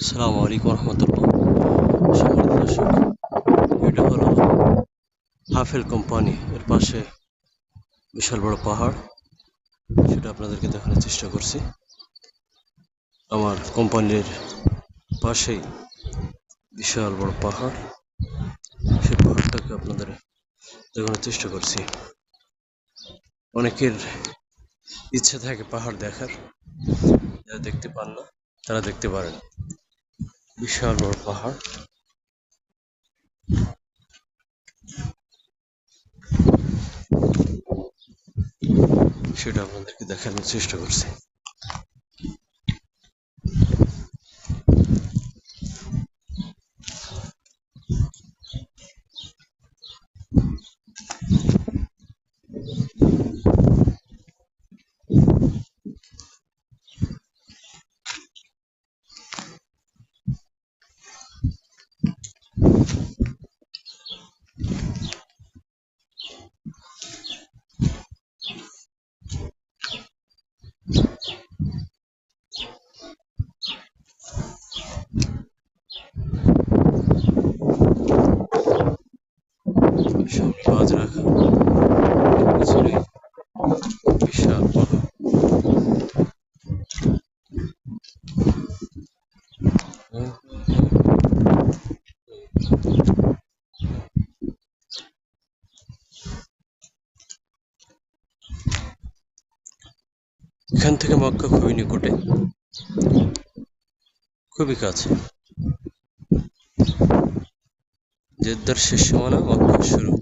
আসসালামু আলাইকুম রহমতুল্লাহ। সম্মানিত দর্শক, এটা হলো হাফেল কোম্পানি এর পাশে বিশাল বড় পাহাড়, সেটা আপনাদেরকে দেখানোর চেষ্টা করছি। আমার কোম্পানির পাশেই বিশাল বড় পাহাড় সেই পাহাড়টাকে আপনাদের দেখানোর চেষ্টা করছি। অনেকের ইচ্ছে থাকে পাহাড় দেখার, যারা দেখতে পান না, তারা দেখতে পারেন। বিশাল বড় পাহাড়। সেটা আপনাদেরকে দেখানোর চেষ্টা করছি। কাজ রাখা। পিছনে বিশাল পাহাড় এখান থেকে মক্কা খুবই নিকটে। খুবই কাছে। জেদ্দার শেষ সীমানা মক্কা শুরু